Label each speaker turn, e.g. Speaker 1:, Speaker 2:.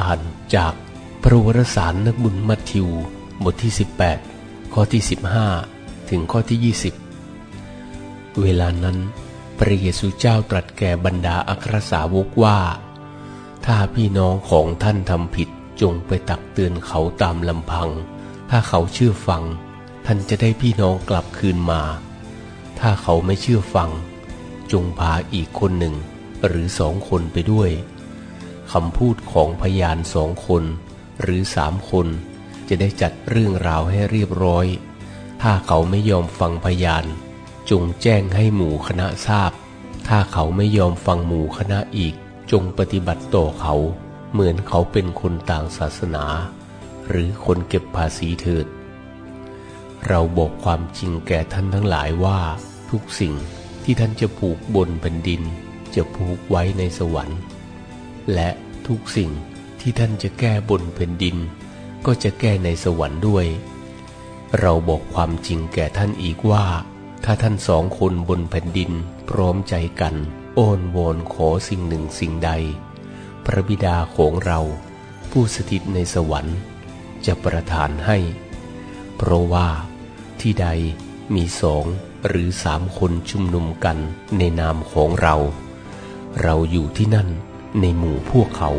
Speaker 1: อ่านจากพระวรสารนักบุญมัทธิว บทที่ 18 ข้อที่ 15 ถึงข้อที่ 20 เวลานั้น พระเยซูเจ้าตรัสแก่บรรดาอัครสาวกว่า ถ้าพี่น้องของท่านทำผิดจงไปตักเตือนเขาตามลำพัง ถ้าเขาเชื่อฟัง ท่านจะได้พี่น้องกลับคืนมา ถ้าเขาไม่เชื่อฟัง จงพาอีกคนหนึ่ง หรือสองคนไปด้วย คำพูดของพยานสองคน หรือสามคน จะได้จัดเรื่องราวให้เรียบร้อย ถ้าเขาไม่ยอมฟังพยาน จงแจ้งให้หมู่คณะทราบ ถ้าเขาไม่ยอมฟังหมู่คณะอีก จงปฏิบัติต่อเขา เหมือนเขาเป็นคนต่างศาสนา หรือคนเก็บภาษีเถิด เราบอกความจริงแก่ท่านทั้งหลายว่า ทุกสิ่งที่ท่านจะผูกบนแผ่นดิน จะผูกไว้ในสวรรค์ และทุกสิ่งที่ท่านจะแก้บนแผ่นดิน ก็จะแก้ในสวรรค์ด้วย เราบอกความจริงแก่ท่านอีกว่า ถ้าท่านสองคนบนแผ่นดินพร้อมใจกันอ้อนวอนขอสิ่งหนึ่งสิ่งใด พระบิดาของเราผู้สถิตในสวรรค์ จะประทานให้ เพราะว่าที่ใดมีสองหรือสามคนชุมนุมกันในนามของเรา เราอยู่ที่นั่น ในหมู่พวกเขา